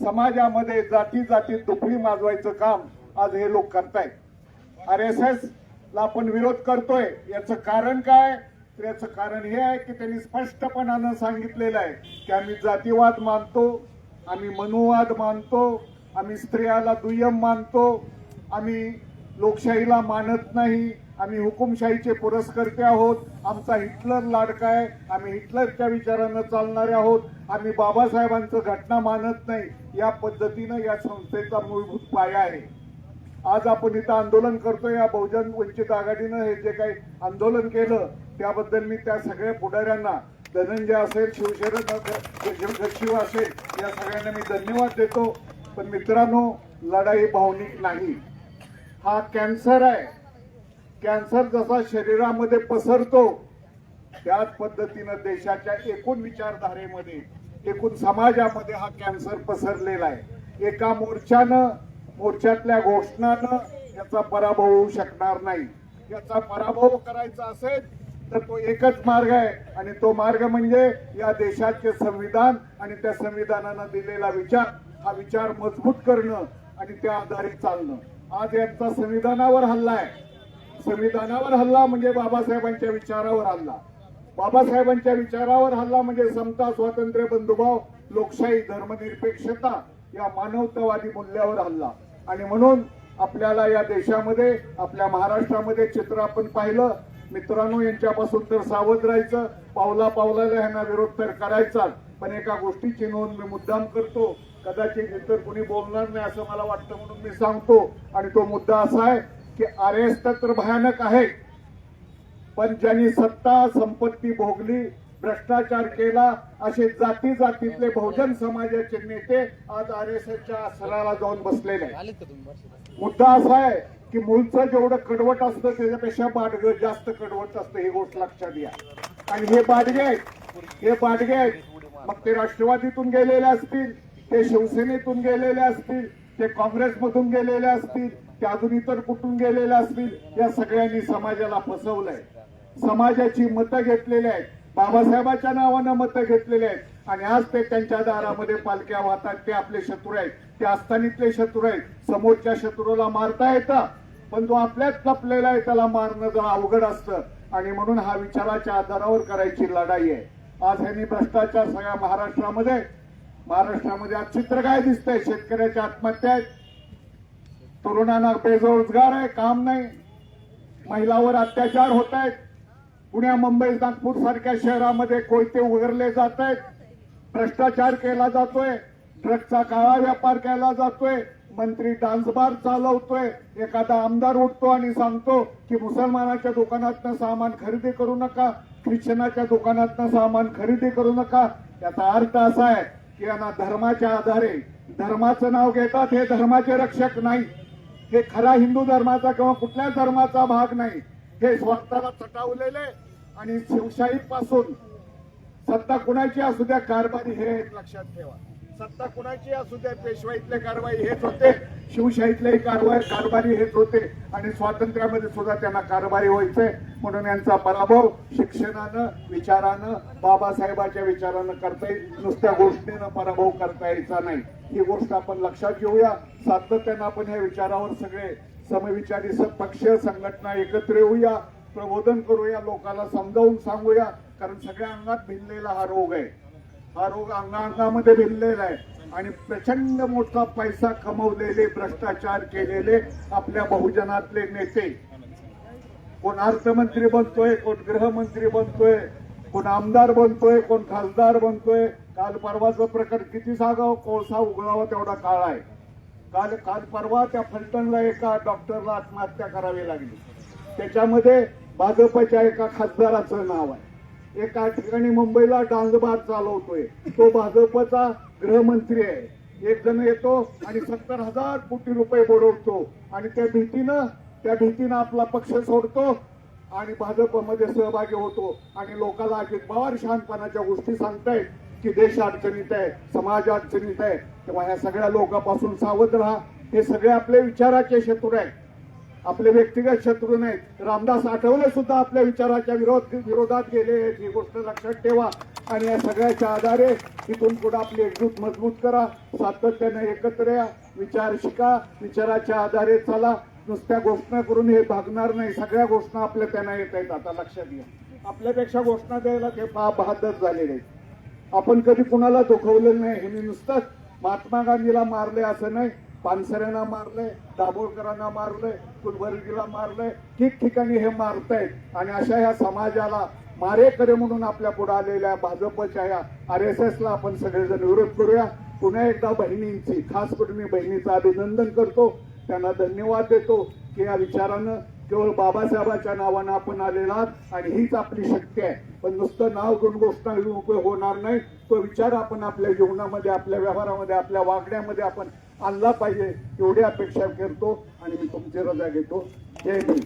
समाजामध्ये जाती जाती दुपडी माजवायचं काम आज हे लोक करतायत. आर एस एस ला आपण विरोध करतोय. याचं कारण काय? तर याचं कारण हे आहे की त्यांनी स्पष्टपणानं सांगितलेलं आहे की आम्ही जातीवाद मानतो आम्ही मनुवाद मानतो आम्ही स्त्रियाला दुय्यम मानतो आम्ही लोकशाहीला मानत नाही. आम्ही हुकुमशाहीचे पुरस्कर्ते आहोत. आमचा हिटलर लाडका आहे. आम्ही हिटलरच्या विचारानं चालणारे आहोत. आम्ही बाबासाहेबांचं घटना मानत नाही. या पद्धतीनं या संस्थेचा मूलभूत पाया आहे. आज आपण इथं आंदोलन करतोय. या बहुजन वंचित आघाडीनं हे जे काही आंदोलन केलं त्याबद्दल मी त्या सगळ्या पुढाऱ्यांना धनंजय असेल शिवसेना शिव असेल या सगळ्यांना मी धन्यवाद देतो. पण मित्रांनो लढाई भावनिक नाही. हा कॅन्सर आहे. कॅन्सर जसा शरीरामध्ये पसरतो त्याच पद्धतीनं देशाच्या एकूण विचारधारेमध्ये एकूण समाजामध्ये हा कॅन्सर पसरलेला आहे. एका मोर्चानं मोर्चातल्या घोषणानं याचा पराभव होऊ शकणार नाही. याचा पराभव करायचा असेल तर तो एकच मार्ग आहे. आणि तो मार्ग म्हणजे या देशाचे संविधान आणि त्या संविधानानं दिलेला विचार. हा विचार मजबूत करणं आणि त्या आधारे चालणं. आज यांचा संविधानावर हल्ला आहे. संविधानावर हल्ला म्हणजे बाबासाहेबांच्या विचारावर हल्ला. बाबासाहेबांच्या विचारावर हल्ला म्हणजे समता स्वातंत्र्य बंधुभाव लोकशाही धर्मनिरपेक्षता या मानवतावादी मूल्यावर हल्ला. आणि म्हणून आपल्याला या देशामध्ये आपल्या महाराष्ट्रामध्ये चित्र आपण पाहिलं. मित्रांनो यांच्यापासून तर सावध राहायचं. पावला पावलाला यांना विरोध तर करायचा पण एका गोष्टीची नोंद मी मुद्दाम करतो. कदाचित इतर कोणी बोलणार नाही असं मला वाटतं म्हणून मी सांगतो. आणि तो मुद्दा असा आहे की एस तर भयानक आहे. पण ज्यांनी सत्ता संपत्ती भोगली भ्रष्टाचार केला असे जाती जातीतले बहुजन समाजाचे नेते आज आर एस एसच्या आसनाला जाऊन बसलेले मुद्दा असा आहे की मूळचं जेवढं कडवट असतं त्याच्यापेक्षा बाडगं जास्त कडवट असतं ही गोष्ट लक्षात घ्या. आणि हे बाडगे आहेत हे बाडगे आहेत. मग ते राष्ट्रवादीतून गेलेले असतील ते शिवसेनेतून गेलेले असतील ते काँग्रेसमधून गेलेले असतील ते अजून इतर कुठून गेलेले असतील या सगळ्यांनी समाजाला फसवलंय. समाजाची मतं घेतलेली आहेत. बाबासाहेबाच्या नावानं मतं घेतलेली आहेत. आणि आज ते त्यांच्या दारामध्ये पालख्या वाहतात ते आपले शत्रू आहेत. ते आस्थानीतले शत्रू आहेत. समोरच्या शत्रूला मारता येतं पण जो आपल्यात लपलेला आहे त्याला मारणं जरा अवघड असतं. आणि म्हणून हा विचाराच्या आधारावर करायची लढाई आहे. आज ह्यांनी भ्रष्टाचार सगळ्या महाराष्ट्रामध्ये महाराष्ट्रामध्ये आज चित्र काय दिसतंय? शेतकऱ्याच्या आत्महत्या आहेत. तरुणांना बेरोजगार आहे काम नाही. महिलावर अत्याचार होत आहेत. पुण्या मुंबई नागपूर सारख्या शहरामध्ये कोयते उघडले जात आहेत. भ्रष्टाचार केला जातोय. ड्रगचा काळा व्यापार केला जातोय. मंत्री डान्स बार चालवतोय. एखादा आमदार उठतो आणि सांगतो की मुसलमानाच्या दुकानातनं सामान खरेदी करू नका. ख्रिश्चनाच्या दुकानातनं सामान खरेदी करू नका. याचा अर्थ असा आहे की यांना धर्माच्या आधारे धर्माचं नाव घेतात हे धर्माचे रक्षक नाही. हे खरा हिंदू धर्माचा किंवा कुठल्याच धर्माचा भाग नाही. हे स्वतःला चटावलेले आणि शिवशाही पासून सत्ता कुणाची असू द्या कारभारी हे लक्षात ठेवा. सत्ता कुणाची असू द्या पेशवाईतले कारवाई हेच होते शिवशाहीतलेही कारवाई कारभारी हेच होते. आणि स्वातंत्र्यामध्ये सुद्धा त्यांना कारभारी व्हायचंय. म्हणून यांचा पराभव शिक्षणानं विचारानं बाबासाहेबाच्या विचारानं करता येईल. नुसत्या गोष्टीनं पराभव करता यायचा नाही. ही गोष्ट आपण लक्षात घेऊया. सातत्यानं आपण या विचारावर सगळे समविचारी स- पक्ष संघटना एकत्र येऊया प्रबोधन करूया लोकांना समजावून सांगूया. कारण सगळ्या अंगात भिनलेला हा रोग आहे. हा रोग अंगांगामध्ये भिनलेला आहे. आणि प्रचंड मोठा पैसा कमवलेले भ्रष्टाचार केलेले आपल्या बहुजनातले नेते. कोण अर्थमंत्री बनतोय कोण गृहमंत्री बनतोय कोण आमदार बनतोय कोण खासदार बनतोय काल परवाचं प्रकरण किती सांगावं? कोळसा उघडावा तेवढा काळ आहे. काल काल परवा त्या फलटणला एका डॉक्टरला आत्महत्या करावी लागली. त्याच्यामध्ये भाजपच्या एका खासदाराचं नाव आहे. एका ठिकाणी मुंबईला डांजबार चालवतोय. तो भाजपचा गृहमंत्री आहे. एक जण येतो आणि सत्तर हजार कोटी रुपये बोडवतो. आणि त्या भीतीनं त्या भीतीनं आपला पक्ष सोडतो आणि भाजपमध्ये सहभागी होतो. आणि लोकांना अजित पवार शहाणपणाच्या गोष्टी सांगतायत. की देश अडचणीत आहे समाज अडचणीत आहे तेव्हा ह्या सगळ्या लोकांपासून सावध राहा. हे सगळे आपले विचाराचे शत्रू आहेत. आपले व्यक्तिगत शत्रू नाहीत. रामदास आठवले सुद्धा आपल्या विचाराच्या विरोध विरोधात गेले आहेत. ही गोष्ट लक्षात ठेवा. आणि या सगळ्याच्या आधारे तिथून पुढे आपली एकजूट मजबूत करा. सातत्याने एकत्र या. विचार शिका. विचाराच्या आधारे चला. नुसत्या घोषणा करून हे भागणार नाही. सगळ्या घोषणा आपल्या त्यांना येत आहेत. आता लक्षात घ्या. आपल्यापेक्षा घोषणा द्यायला ते पहा बहादर झालेले आहेत. आपण कधी कुणाला दुखवलेलं नाही. हे मी नुसतंच महात्मा गांधीला मारले असं नाही. पानसऱ्यांना मारलंय दाभोळकरांना मारलंय कुलवर्गीला मारलंय. ठिकठिकाणी हे मारतायत. आणि अशा ह्या समाजाला मारेकरे म्हणून आपल्या पुढे आलेल्या भाजपच्या या आर एस एसला आपण सगळेजण विरोध करूया. पुन्हा एकदा बहिणींची खास करून मी बहिणीचं अभिनंदन करतो. त्यांना धन्यवाद देतो की या विचारानं केवळ बाबासाहेबाच्या नावानं आपण आलेला आणि हीच आपली शक्ती आहे. पण नुसतं नाव घेऊन गोष्ट उपयोग होणार नाही. तो विचार आपण आपल्या जीवनामध्ये आपल्या व्यवहारामध्ये आपल्या वागण्यामध्ये आपण आणला पाहिजे. एवढी अपेक्षा करतो आणि मी तुमची रजा घेतो. जय भीम